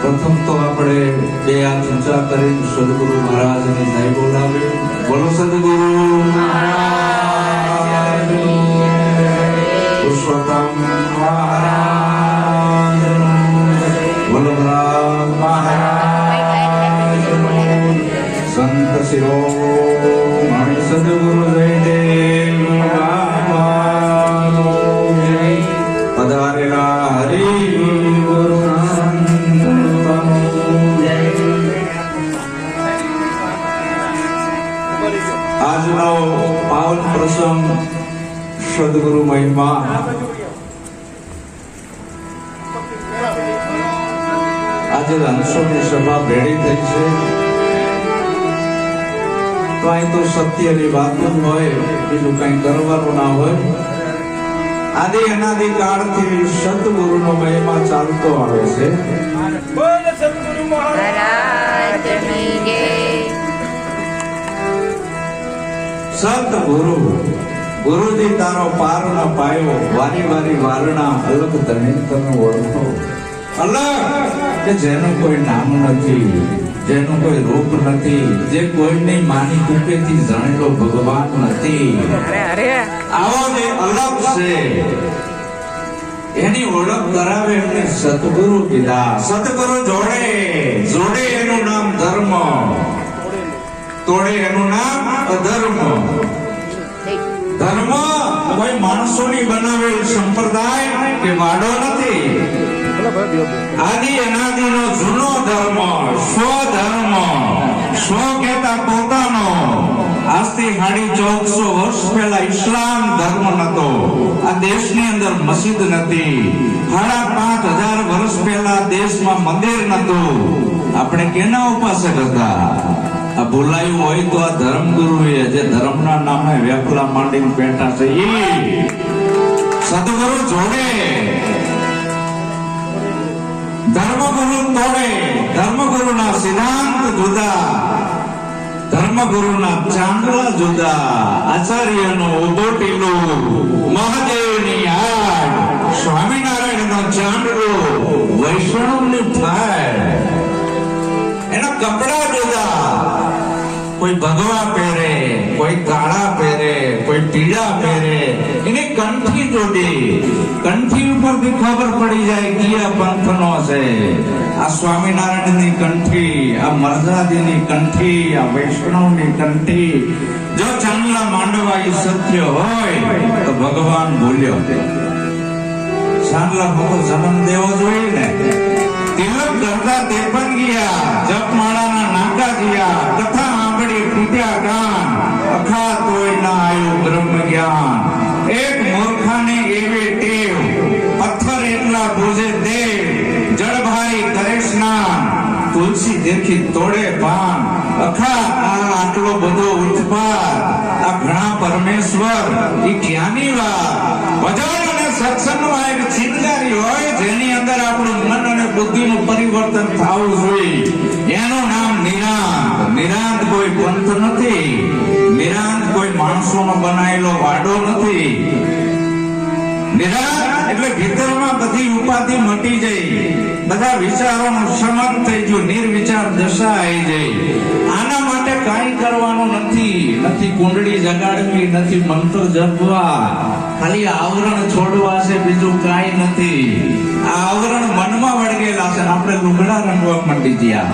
પ્રથમ તો આપણે બે હાથ ઊંચા કરીને સદગુરુ મહારાજને જય બોલાવી બોલો સદગુરુ. પુરુષોત્તમ મહારાજ. બોલો રામ મહારાજ સંત શિરો સદગુરુ આજનો પાવન પ્રસંગ સદગુરુ મહિમા આજે હંસોની સભા ભેળી થઈ છે તો અહીં તો સત્યની વાત જ હોય બીજું કઈ કરવાનું ના હોય. આદિ અનાદિ કાળથી સદગુરુનો મહિમા ચાલતો આવે છે. બોલ સદગુરુ મહારાજ. મહારાજની ગુરુ. ગુરુજી તારો પાર ન પાયો વારી વારી વારણા અલગ તને તમે ઓળખો. અલગ કે જેનું કોઈ નામ નથી જેનું કોઈ રૂપ નથી જે કોઈની માની કુપેથી જાણેલો ભગવાન નથી. આવો જે અલગ છે. એની ઓળખ કરાવે એમને સદગુરુ કીધા. સદગુરુ જોડે જોડે એનું નામ ધર્મ. તોડે એનું નામ અધર્મ ધર્મ. કોઈ માણસોની બનાવેલ સંપ્રદાય કે વાડો નથી. આદિ અનાદિનો જૂનો ધર્મ, સ્વધર્મ, સ્વ કહેતા પોતાનો. આજથી સાડી ચૌદસો વર્ષ પહેલા ઇસ્લામ ધર્મ નતો. આ દેશની અંદર મસ્જિદ નથી. સાડા પાંચ હજાર વર્ષ પહેલા દેશમાં મંદિર નતું. આપણે કેના ઉપાસક હતા? આ ભૂલાયું હોય તો આ ધર્મગુરુ એ જે ધર્મના નામે વેપલા માંડીને બેઠા છે એ સદગુરુ જોડે ધર્મગુરુ તોડે. ધર્મગુરુના સિદ્ધાંત જુદા. ધર્મગુરુના ચાંદલા જુદા. આચાર્યનો ઊભો ટીલો મહાદેવની ઉપરથી ખબર પડી જાય કયા પંથનો છે. આ સ્વામિનારાયણની કંઠી, આ મરજાદીની કંઠી, આ વૈષ્ણવની કંઠી. જો ચાંદલા માંડવા એ સત્ય હોય, તો ભગવાન બોલ્યો ચાંદલા ભગો જન્મ દેવો જોઈએ ને. તિલક કરતા તે પણ ગયા જપમાળાના નાકા ગયા કથા આંબળી ફૂટ્યા કાન અખા તોય ના આવ્યું બ્રહ્મ જ્ઞાન એક મૂર્ખાને એવી પથ્થર પૂજે દેવ, જળભાઈ કરે સ્નાન તુલસી દેખી તોડે પાન અખા આટલો બધો ઉત્પાદ આ ઘણા પરમેશ્વર, ઈ ક્યાંની વાત? ભજન અને સત્સંગમાં એક ચિંતારી હોય, જેની અંદર આપણું મન અને બુદ્ધિનું પરિવર્તન થવું જોઈએ. એનું નામ નિરાંત. નિરાંત કોઈ પંથ નથી. નિરાંત કોઈ માણસોનો બનાવેલો વાડો નથી. નિરાંત એટલે ભીતરમાં બધી ઉપાધિ મટી જઈ બધા વિચારોનું સમાપ્ત થઈ ગયું નિર્વિચાર દશા આવી જઈ આના માટે કાંઈ કરવાનું નથી. નથી કુંડળી જગાડવી નથી મંત્ર જપવા. ખાલી આવરણ છોડવા છે બીજું કાંઈ નથી. આ આવરણ મનમાં વળગેલા છે આપણે લુગડા રંગવા માંડી ગયા.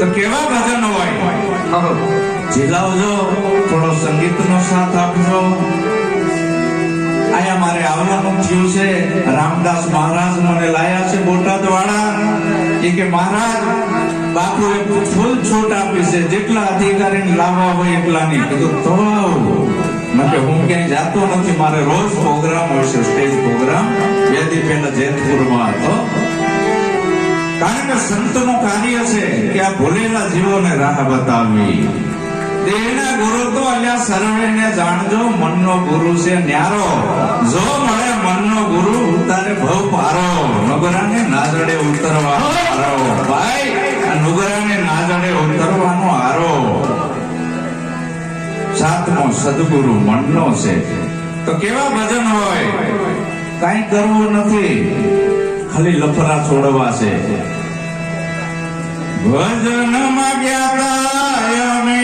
તો કેવા ભજન હોય? ઝીલાવજો થોડો સંગીતનો સાથ આપજો. આયા મારે આવવાનું થયું છે. રામદાસ મહારાજ મને લાયા છે બોટાદ વાળા એ કે, મહારાજ, બાપુ એ ફૂલ છૂટ આપી છે. જેટલા અધિકારી લાવવા હોય એટલાની. કીધું, તો. મને હું ક્યાંય જાતો નથી. મારે રોજ પ્રોગ્રામ હોય છે, સ્ટેજ પ્રોગ્રામ. બે દી પહેલા જેતપુરમાં હતો. કારણ કે સંતનું કાર્ય છે કે આ ભૂલેલા જીવોને રાહ બતાવવી. દેહના ગુરુ તો અલ્યા સર્વેને જાણજો, મનનો ગુરુ છે ન્યારો. જો મળે મનનો ગુરુ, ઉતારે ભવ પારો. નગરાને ના ઉતરવા હારો. ભાઈ, આ નુગરાને નાજડે ઉતરવાનો હારો. સાતમો સદગુરુ મનનો છે. તો કેવા ભજન હોય? કાઈ કરવું નથી. ખાલી લફરા છોડવા છે. ભજનમાં ગયા અમે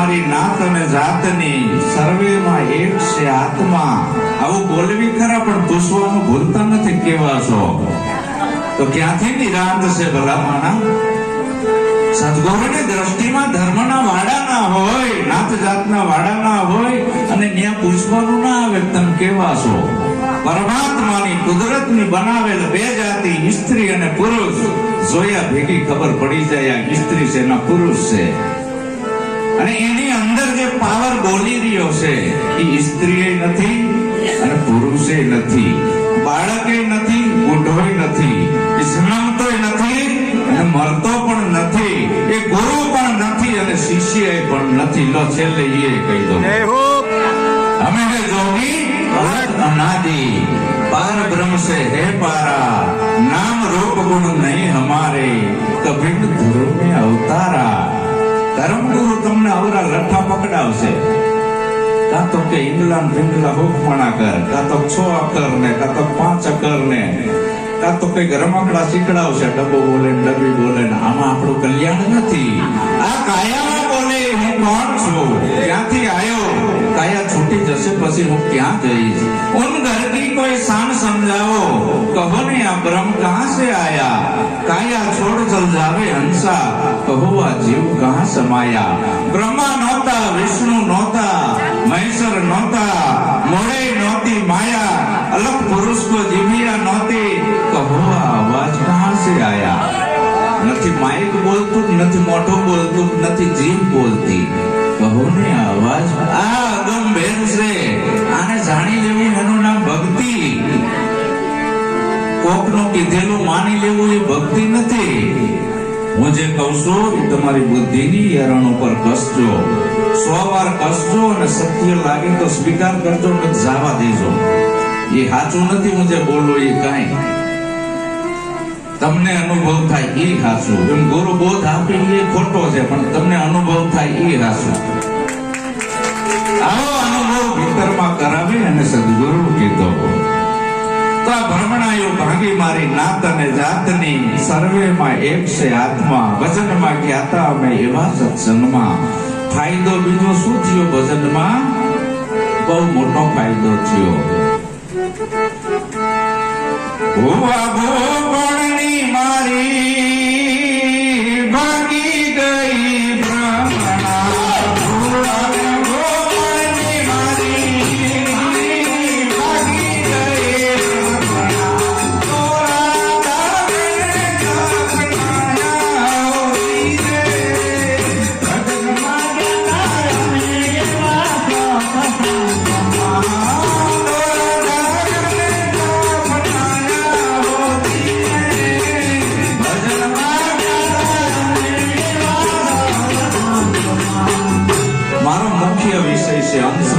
મારી નાત અને જાતની સર્વેમાં એક છે આત્મા. આવું બોલવી ખરા, પણ પૂછવાનું ભૂલતા નથી કેવા છો? તો ક્યાંથી નિરાંત છે ભલામાના સદગુરુની દ્રષ્ટિમાં ધર્મના વાડા ના હોય, નાત જાતના વાડા ના હોય, અને ત્યાં પૂછવાનું ના આવે તમે કેવા છો? પરમાત્માની કુદરતની બનાવેલ બે જાતિ સ્ત્રી અને પુરુષ. જોયા ભેગી ખબર પડી જાય, આ સ્ત્રી છે ના પુરુષ છે? અને એની અંદર જે પાવર બોલી રહ્યો છે એ સ્ત્રીએ નથી અને પુરુષે નથી. બાળકે નથી બુઢોય નથી. એ નથી અને મરતો પણ નથી. એ ગુરુ પણ નથી અને શિષ્ય પણ નથી. લો છેલ્લે એ કહી દો અમે હે જોગી અનાદિ. પાર બ્રહ્મ સે હે પારા. નામ રૂપ ગુણ નહીં હમારે. કભી ધ્રુવ અવતારા. ધર્મગુરુ તમને અવરા લઠ્ઠા પકડાવશે. કાં તો કે ઇંગલા ફિંગલા હુકમણા કર કાં તો છ અકર ને કાં તો પાંચ અકર ને. કાં તો કંઈક રમકડા શીખડાવશે, ડબ્બો બોલે ડબ્બી બોલે આમાં આપણું કલ્યાણ નથી. આ કાયા એ હું કોણ છું ક્યાંથી આવ્યો કાયા છૂટી જશે પછી હું ક્યાં જઈશ ઉન ઘર કી કોઈ શાન સમજાવો કહો ને આ બ્રહ્મ કહાં સે આયા કાયા છોડ જલ જાવે હંસા કહો આ જીવ કહાં સમાયા બ્રહ્મા નહોતા વિષ્ણુ નહોતા મહેશ્વર નહોતા મોરે નહોતી માયા અલગ પુરુષ કો જીવિયા નહોતી કહો આ અવાજ કહાં સે આયા નથી માઇક બોલતું નથી મોટો બોલતું નથી, જીભ બોલતી બહુને અવાજ આ અગમ બેન છે. આને જાણી લેવું એનું નામ ભક્તિ. કોકનું કીધેલું માની લેવું એ ભક્તિ નથી. હું જે કહું છું એ તમારી બુદ્ધિની એરણ ઉપર કસજો. સો વાર કસજો અને સત્ય લાગે તો સ્વીકાર કરજો ને જવા દેજો. એ સાચું નથી હું જે બોલું એ કાંઈ. તમને અનુભવ થાય એ હાસું. એમ ગુરુ બોધ આપે એ ખોટો છે, પણ તમને અનુભવ થાય એ હાસું. આવો અનુભવ ભીતરમાં કરાવે અને સદગુરુ કીધો. તો આ ભ્રમણાયો ભાંગી મારી નાત અને જાતની સર્વેમાં એક છે આત્મા. ભજનમાં જ્ઞાતા અમે એવા સત્સંગમાં. ફાયદો બીજો શું થયો ભજનમાં બહુ મોટો ફાયદો થયો. ભુવા ભોપણની મારી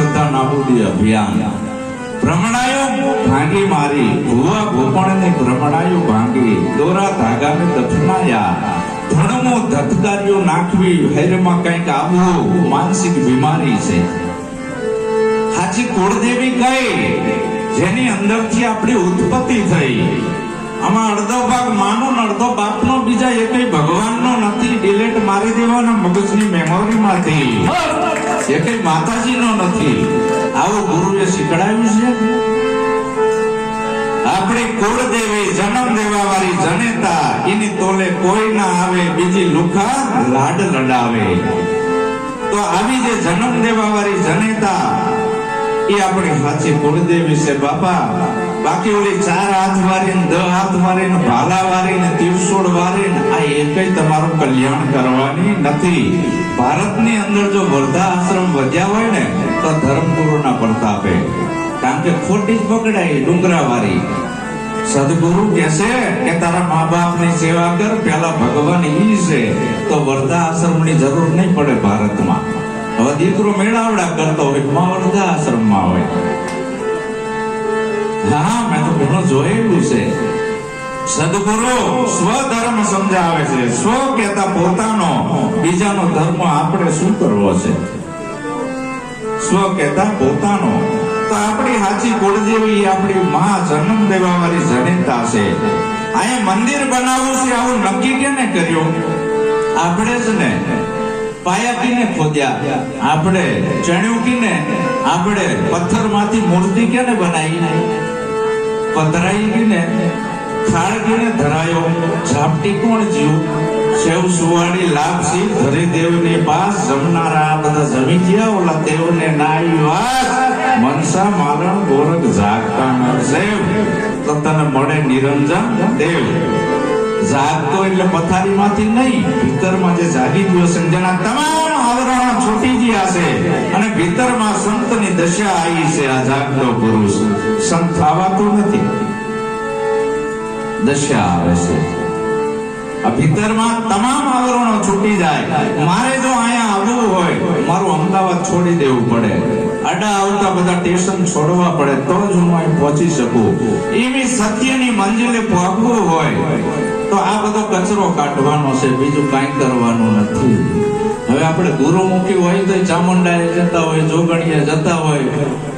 શ્રદ્ધા નાહુડી અભિયાન. ભ્રમણાયો ભાંગી મારી જેની અંદરથી આપણી ઉત્પત્તિ થઈ. આમાં અડધો ભાગ માનો ને અડધો બાપનો, બીજા એ એકય ભગવાનનો નથી. ડિલેટ મારી દેવાના મગજની મેમોરીમાંથી એકેય માતાજીનો નથી? આવું ગુરુએ શીખડાવ્યું છે? આપણી કુળદેવી જન્મ દેવા વાળી જનેતા, એની તોલે કોઈ ના આવે, બીજી લુખા લાડ લડાવે. તો આવી જે જન્મ દેવા વાળી જનેતા, એ આપણી સાચી કુળદેવી છે બાપા. બાકી ઓલી ચાર હાથ વાળી ને દહ હાથ વાળી ભાલા વારીને વારીને, આ એકય તમારું કલ્યાણ કરવાની નથી. ભારતની અંદર જો વર્ધા આશ્રમ વધ્યા હોય ને, તો ધર્મગુરુના પ્રતાપે કારણ કે ખોટી જ પકડાય ડુંગરા વાળી સદગુરુ કહેશે કે તારા મા બાપની સેવા કર, પેલા ભગવાન ઈ છે. તો વર્ધા આશ્રમની જરૂર નહીં પડે ભારતમાં. હવે દીકરો મેળાવડા કરતો હોય, માં વર્ધા આશ્રમમાં હોય. મેં તો ઘણું જોયેલું છે સદગુરુ સ્વધર્મ સમજાવે છે. સ્વ કહેતા પોતાનો, બીજાનો ધર્મ આપણે શું કરવો છે? સ્વ કહેતા પોતાનો. તો આપણી હાચી કુળદેવી આપણી માં જન્મ દેવા વાળી જનિતા છે. અહીંયા મંદિર બનાવવું છે, આવું નક્કી કેને કર્યું? આપણે જ ને. પાયા કીને ખોદ્યા. આપણે ચણ્યું કીને આપણે પથ્થરમાંથી મૂર્તિ કેને બનાવી? પધરાઈ મનસા મારણ ગોરખ જાગતા ન સેવ. તો તને મળે નિરંજન દેવ. જાગતો એટલે પથારીમાંથી નહીં, ભીતરમાં જે જાગી ગયો જેના તમામ છૂટી ગયા છે અને ભીતરમાં સંતની દશા આવી છે આ જાગતો પુરુષ. સંત આવાતો નથી. દશા આવે છે. આ ભીતરમાં તમામ આવરણો છૂટી જાય. મારે જો અહીંયા આવવું હોય, મારું અમદાવાદ છોડી દેવું પડે. આડા આવતા બધા ટેશન છોડવા પડે, તો જ હું અહીં પહોંચી શકું. એવી સત્યની મંજિલે પહોંચવું હોય, તો આ બધો કચરો કાઢવાનો છે, બીજું કાંઈ કરવાનું નથી. હવે આપણે ગુરુમુખી હોય તો ચામુંડાએ જતા હોય, જોગણીએ જતા હોય.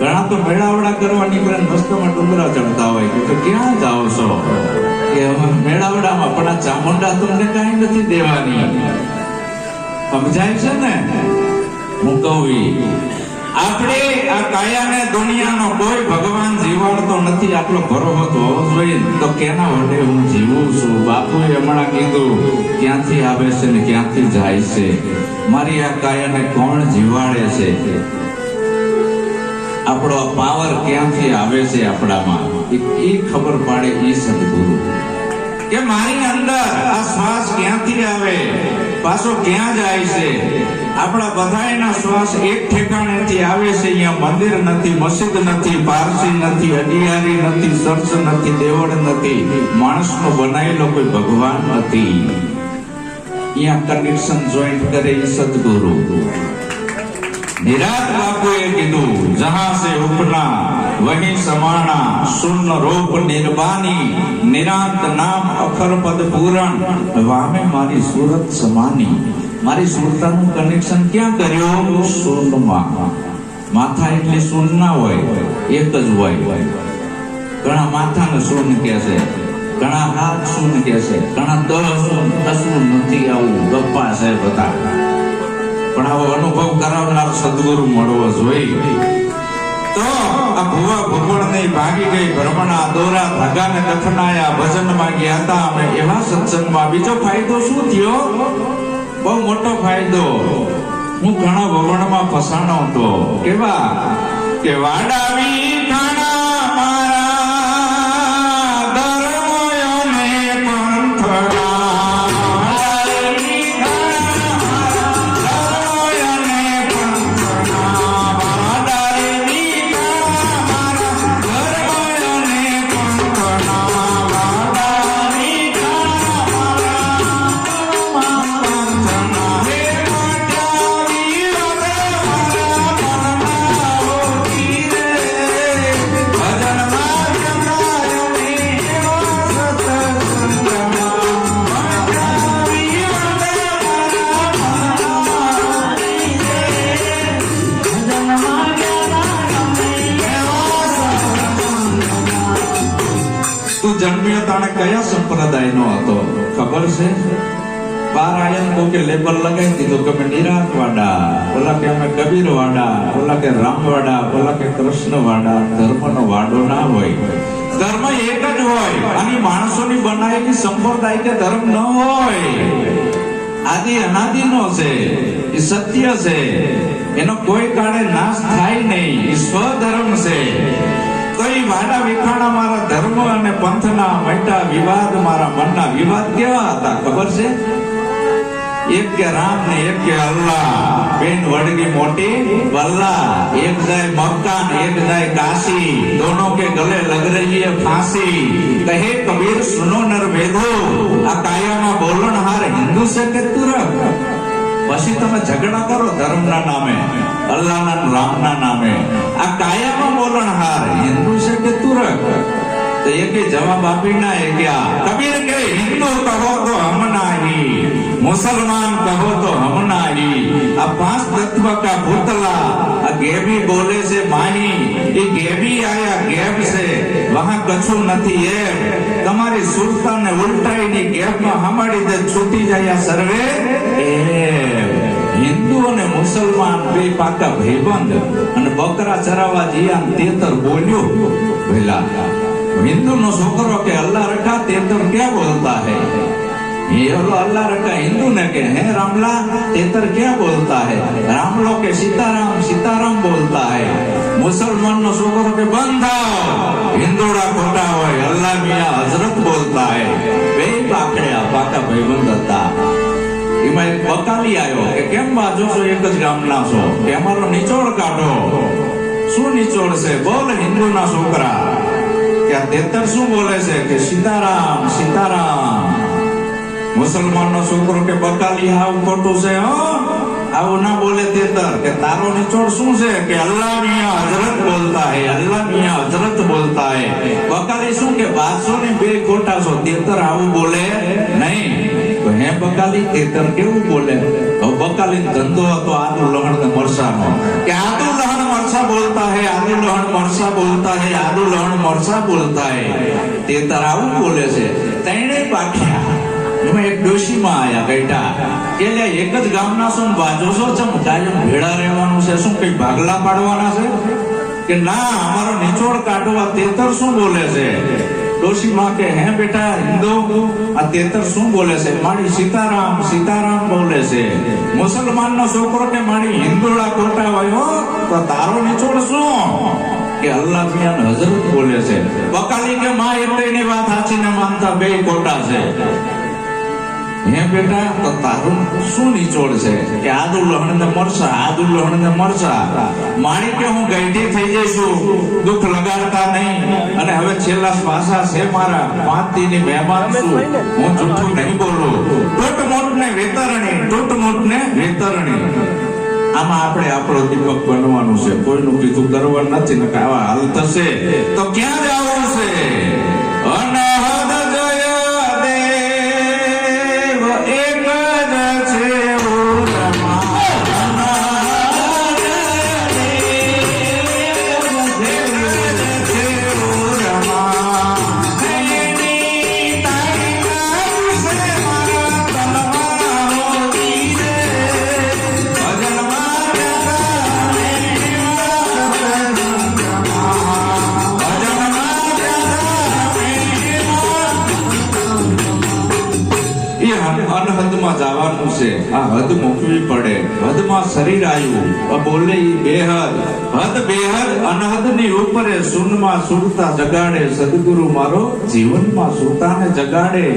ઘણા તો મેળાવડા કરવા નીકળે રસ્તામાં ડુંગરા ચડતા હોય. કે ક્યાં જાઓ છો કે મેળાવડામાં, પણ આ ચામુંડા તમને કાંઈ નથી દેવાની. સમજાય છે ને? હું કહું. આપણે આ કાયાને દુનિયાનો કોઈ ભગવાન જીવાડતો નથી. આટલો ભરોસો તો હોવો તો કેના વડે હું જીવું છું? બાપુએ હમણાં કીધું, ક્યાંથી આવે છે ને ક્યાંથી જાય છે? મારી આ કાયાને કોણ જીવાડે છે? આપણો પાવર ક્યાંથી આવે છે આપણામાં? એ ખબર પાડે એ સદગુરુ. કે મારી અંદર આ શ્વાસ ક્યાંથી આવે? પાછો ક્યાં જાય છે? આપણા બધાયના શ્વાસ એક ઠેકાણેથી આવે છે, અહીંયા મંદિર નથી, મસ્જિદ નથી, પારસી નથી અડિયારી નથી, ચર્ચ નથી, દેવળ નથી. માણસનો બનાવેલો કોઈ ભગવાન નથી. અહીંયા કનેક્શન જોઈન્ટ કરે એ સદગુરુ. નિરાત બાપુએ કીધું જહાં સે ઉપના, વહી સમાણા શૂન્ય રૂપ નિર્વાણી નિરાંત નામ અખર પદ પૂરણ. વામે મારી સુરત સમાની. મારી સુરતાનું કનેક્શન ક્યાં કર્યું? શૂન્યમાં માથા એટલે શૂન્ય ના હોય, એક જ હોય. ઘણા માથાને શૂન્ય કહે છે, ઘણા હાથ શૂન્ય કહે છે, ઘણા શૂન્ય કશું નથી આવું, ગપ્પા છે બધા. પણ આવો અનુભવ કરાવનાર સદગુરુ મળવો જોઈએ. તો આ ભુવા ભૂગોળ ભાગી ગઈ, ભ્રમણા, દોરા, ધાગાને દફનાયા, ભજનમાં ગયા હતા, અમે એવા સત્સંગમાં. બીજો ફાયદો શું થયો? બહુ મોટો ફાયદો. હું ઘણા વવણમાં ફસાણો હતો. કેવા? કે ઘણા કો લેબલ લગાવી દીધું. કે અમે નિરાંત વાડા, ઓલા કે અમે કબીર વાડા, ઓલા કે રામ વાડા, ઓલા કે કૃષ્ણ વાડા, ધર્મનો વાડો ના હોય. ધર્મ એક જ હોય. અને માણસોની બનાવેલી સંપ્રદાય કે ધર્મ ન હોય. આદિ અનાદિનો છે, એ સત્ય છે. એનો કોઈ કાળે નાશ થાય નહીં. એ સ્વધર્મ છે. કઈ વાડા વિખાણા મારા ધર્મ અને પંથના મટા વિવાદ મારા મનના વિવાદ કેવા હતા? ખબર છે? એક કે રામ ને એક કે અલ્લાહ બેન વડગી મોટી વલ્લા એક જાય મક્કા ને એક જાય કાશી दोनों के गले लग रही है फांसी કહે કબીર સુનો નર વેદો આ કાયામાં બોલણહાર હિન્દુ છે કે તુરક પછી તમે ઝઘડા કરો ધર્મના નામે અલ્લાહના ને રામના નામે આ કાયામાં બોલણહાર હિન્દુ છે કે તુરક તો એક જવાબ આપી ના એ ગયા કબીર કે હિન્દુ કહો તો હમ નહીં મુસલમાન કહો તો હમણાઈ આ પાંચ તત્વ કા ભૂતલા, આ ગેબી બોલે છે માની. એ ગેબી આયા ગેબ છે. વહા કશું નથી એમ. તમારી સુરતાને ઉલટાઈની ગેબમાં હમાડી દે, છૂટી જાય આ સર્વે એમ. હિન્દુ અને મુસલમાન બે પાકા ભાઈબંધ અને બકરા ચરાવવા જયા તેતર બોલ્યો. ભેલા હિન્દુ નો છોકરો કે અલ્લાહ રખા તેતર ક્યાં બોલતા હે? ये बोलो अल्लाह रखा हिंदू ने के हैं रामला तेतर क्या बोलता है राम लोग के सीताराम सीताराम बोलता है मुसलमान नो छोकरो के બંધાવ હિન્દોડા ખોટા હોય અલ્લાહ મિયા હઝરત બોલતા હે બે પાકડ્યા પાકા ભાઈબંધ હતા એમાં એક બકાલી આવ્યો કે કેમ બાજુ છો એક જ ગામના છો કે અમારો નિચોડ કાઢો શું નિચોડ છે બોલ હિન્દુના છોકરા કે આ તેતર શું બોલે છે કે સીતારામ સીતારામ મુસલમાનનો છોકરો કે બકાલી હાવ ખોટું છે હો આવું ના બોલે તેતર કે તારો નિચોડ શું છે કે અલ્લાહ મિયા હજરત બોલતા હે અલ્લાહ મિયા હજરત બોલતા હે બકાલી શું કે બાદશો ને બે ખોટા છો તેતર આવું બોલે નહીં તો હે બકાલી તેતર કેવું બોલે તો બકાલી ધંધો હતો આદુ લહણ ને મરસાનો કે આદુ લહણ મરસા બોલતા હે આદુ લહણ મરસા બોલતા હે આદુ લહણ મરસા બોલતા હે તેતર આવું બોલે છે તેણે પાખ્યા એમાં એક ડોશીમાં આયા બેટા. એટલે એક જ ગામના છો ને બાજુ છો? ચમ કાયમ ભેળા રહેવાનું છે? શું કઈ ભાગલા પાડવાના છે? કે ના, અમારો નિચોડ કાઢવા તેતર શું બોલે છે? ડોશીમાં કે, હે બેટા, હિન્દુ, આ તેતર શું બોલે છે? મારી સીતારામ સીતારામ બોલે છે. મુસલમાનનો છોકરો કે, મારી હિન્દુડા ખોટા હોય તો તારો નિચોડ શું? કે, અલ્લાહ મિયાન હઝરત બોલે છે. બકાલી કે, માં એટલે વાત સાચી ને માનતા બે ખોટા છે. હે બેટા, તો તારું શું નિચોડ છે? કે આદુ લહણ ને મરસા આદુ લહણ ને મરસા. માણી કે હું ગઈઢી થઈ જઈશું, દુઃખ લગાડતા નહીં. અને હવે છેલ્લા પાસા છે મારા પાંતી ની મહેમાન છું. હું જૂઠું નહીં બોલું. ટૂટ મોટ ને વેતરણી ટૂટ મોટ ને વેતરણી. આમાં આપણે આપણો દીપક બનવાનું છે. કોઈનું કીધું કરવાનું નથી ને આવા હાલ થશે. તો ક્યાં જવું છે? અનહદમાં જવાનું છે. આ હદ મૂકવી પડે. હદમાં શરીર આવ્યું. બોલે બેહદ. હદ બેહદ અનહદની ઉપરે શૂન્યમાં સુરતા જગાડે. સદગુરુ મારો જીવનમાં સુરતાને જગાડે.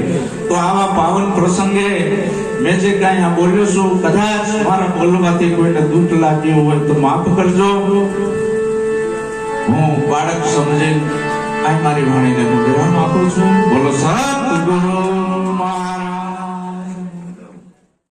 તો આવા પાવન પ્રસંગે મેં જે કાંઈ આ બોલ્યો છું, કદાચ મારા બોલવાથી કોઈને દુઃખ લાગ્યું હોય તો માફ કરજો. હું બાળક સમજી. આ મારી વાણીને હું વિરામ આપું છું. બોલો સત ગુરુ